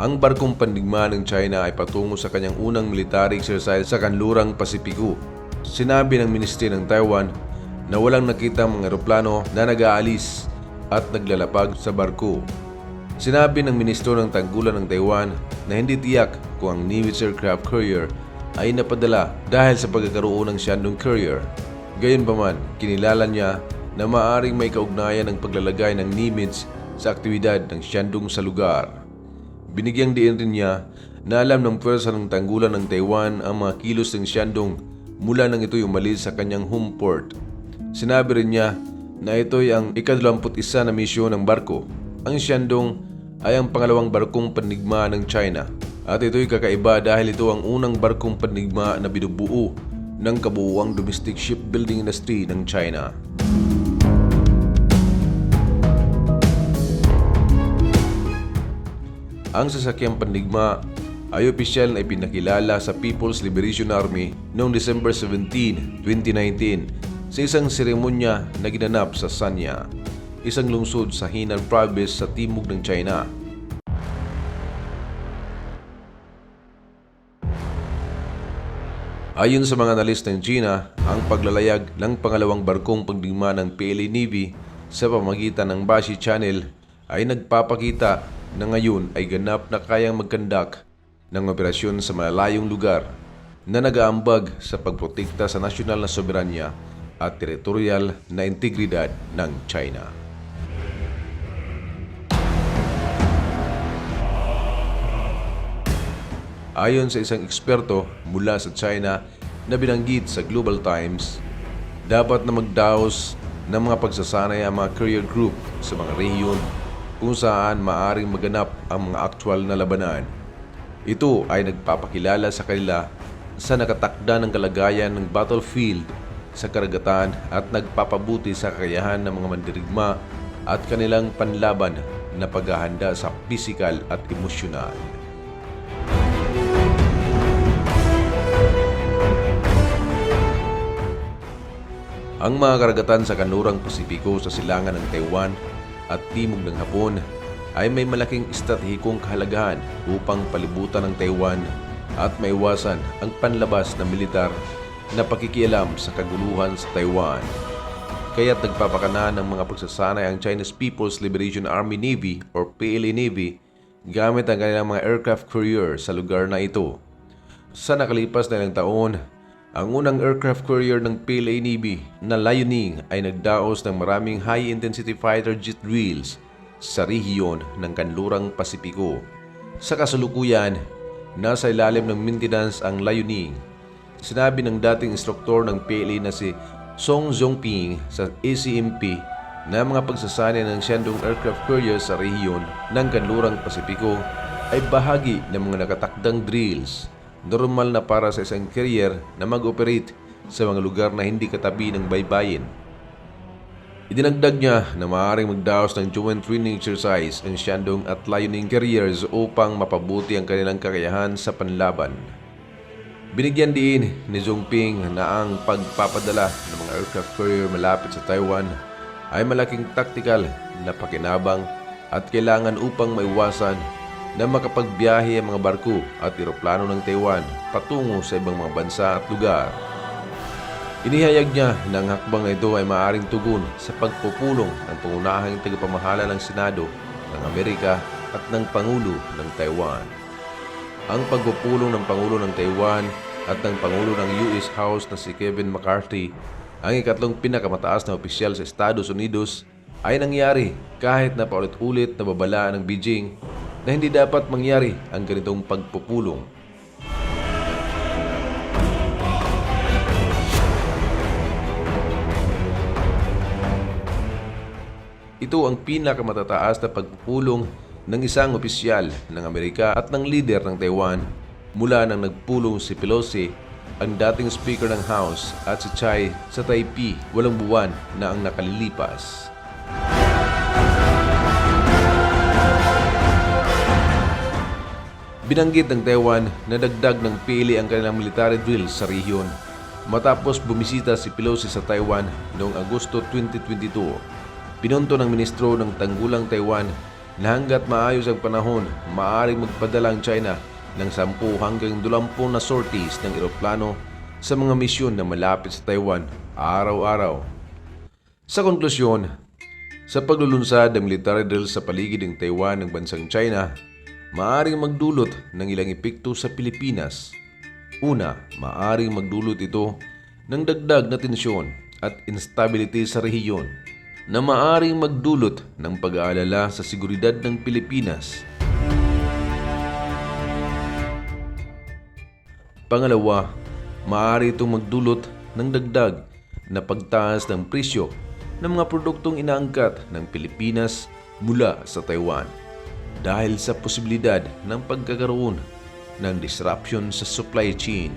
Ang barkong pandigma ng China ay patungo sa kanyang unang military exercise sa kanlurang Pasipiko. Sinabi ng Ministry ng Taiwan na walang nakita mga eroplano na nag-aalis at naglalapag sa barko. Sinabi ng Ministro ng Tanggulan ng Taiwan na hindi tiyak kung ang Nimitz aircraft carrier ay napadala dahil sa pagkakaroon ng Shandong carrier. Gayunpaman, kinilala niya na maaring may kaugnayan ng paglalagay ng Nimitz sa aktibidad ng Shandong sa lugar. Binigyang diin rin niya na alam ng pwersa ng tanggulan ng Taiwan ang mga kilos ng Shandong mula nang ito'y umalis sa kanyang home port. Sinabi rin niya na ito'y ang ika-21 na misyon ng barko. Ang Shandong ay ang pangalawang barkong panigma ng China at ito'y kakaiba dahil ito ang unang barkong panigma na binubuo ng kabuuang domestic shipbuilding industry ng China. Ang sasakyang pandigma ay opisyal na ipinakilala sa People's Liberation Army noong December 17, 2019 sa isang seremonya na ginanap sa Sanya, isang lungsod sa Henan Province sa timog ng China. Ayon sa mga analis ng China, ang paglalayag ng pangalawang barkong pagdigma ng PLA Navy sa pamagitan ng Bashi Channel ay nagpapakita na ngayon ay ganap na kayang magkandak ng operasyon sa malayong lugar na nag-aambag sa pagprotekta sa nasyonal na soberanya at teritorial na integridad ng China. Ayon sa isang eksperto mula sa China na binanggit sa Global Times, dapat na magdaos ng mga pagsasanay ang mga career group sa mga rehiyon kung saan maaring maganap ang mga aktwal na labanan. Ito ay nagpapakilala sa kanila sa nakatakda ng kalagayan ng battlefield sa karagatan at nagpapabuti sa kakayahan ng mga mandirigma at kanilang panlaban na paghahanda sa pisikal at emosyonal. Ang mga karagatan sa kanlurang Pasipiko sa silangan ng Taiwan at timog ng Hapon ay may malaking estratehikong kahalagahan upang palibutan ng Taiwan at maiwasan ang panlabas na militar na pakikialam sa kaguluhan sa Taiwan. Kaya't nagpapakana ng mga pagsasanay ang Chinese People's Liberation Army Navy or PLA Navy gamit ang kanilang mga aircraft carrier sa lugar na ito. Sa nakalipas na ilang taon, ang unang aircraft carrier ng PLA Navy na Liaoning ay nagdaos ng maraming high-intensity fighter jet drills sa rehiyon ng kanlurang Pasipiko. Sa kasalukuyan, nasa ilalim ng maintenance ang Liaoning. Sinabi ng dating instruktor ng PLA na si Song Zhongping sa ACMP na mga pagsasanay ng Shandong aircraft carrier sa rehiyon ng kanlurang Pasipiko ay bahagi ng mga nakatakdang drills normal na para sa isang carrier na mag-operate sa mga lugar na hindi katabi ng baybayin. Idinagdag niya na maaaring magdaos ng joint training exercise ang Shandong at Liaoning carriers upang mapabuti ang kanilang kakayahan sa panlaban. Binigyan din ni Zhongping na ang pagpapadala ng mga aircraft carrier malapit sa Taiwan ay malaking tactical na pakinabang at kailangan upang maiwasan na makapagbiyahe ang mga barko at eroplano ng Taiwan patungo sa ibang mga bansa at lugar. Inihayag niya na ang hakbang ito ay maaaring tugon sa pagpupulong ng pangunahing tagapamahala ng Senado ng Amerika at ng Pangulo ng Taiwan. Ang pagpupulong ng Pangulo ng Taiwan at ng Pangulo ng US House na si Kevin McCarthy, ang ikatlong pinakamataas na opisyal sa Estados Unidos, ay nangyari kahit na paulit-ulit na babala ng Beijing na hindi dapat mangyari ang ganitong pagpupulong. Ito ang pinakamatataas na pagpupulong ng isang opisyal ng Amerika at ng lider ng Taiwan mula nang nagpulong si Pelosi, ang dating Speaker ng House at si Chai sa Taipei walang buwan na ang nakalilipas. Binanggit ng Taiwan na dagdag ng PLA ang kanilang military drills sa rehiyon matapos bumisita si Pelosi sa Taiwan noong Agosto 2022. Pinunto ng ministro ng Tanggulang Taiwan na hanggat maayos ang panahon, maaaring magpadala ang China ng 10 hanggang 20 na sorties ng eroplano sa mga misyon na malapit sa Taiwan araw-araw. Sa konklusyon, sa paglulunsad ng military drill sa paligid ng Taiwan ng bansang China, maaaring magdulot ng ilang epekto sa Pilipinas. Una, maaaring magdulot ito ng dagdag na tensyon at instability sa rehiyon na maaaring magdulot ng pag-aalala sa seguridad ng Pilipinas. Pangalawa, maaari itong magdulot ng dagdag na pagtaas ng presyo ng mga produktong inaangkat ng Pilipinas mula sa Taiwan dahil sa posibilidad ng pagkakaroon ng disruption sa supply chain.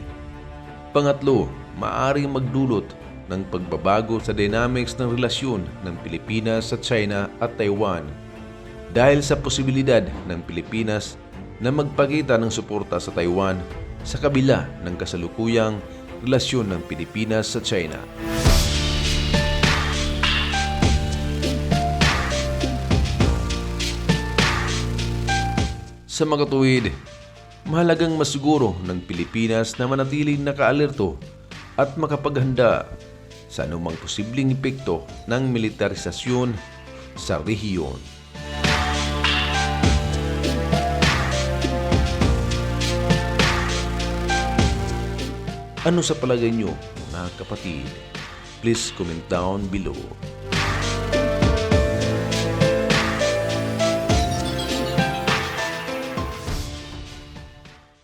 Pangatlo, maaaring magdulot ng pagbabago sa dynamics ng relasyon ng Pilipinas sa China at Taiwan dahil sa posibilidad ng Pilipinas na magpakita ng suporta sa Taiwan sa kabila ng kasalukuyang relasyon ng Pilipinas sa China. Sa mga tuwid, mahalagang masiguro ng Pilipinas na manatiling nakaalerto at makapaghanda sa anumang posibleng epekto ng militarisasyon sa rehiyon. Ano sa palagay nyo, mga kapatid? Please comment down below.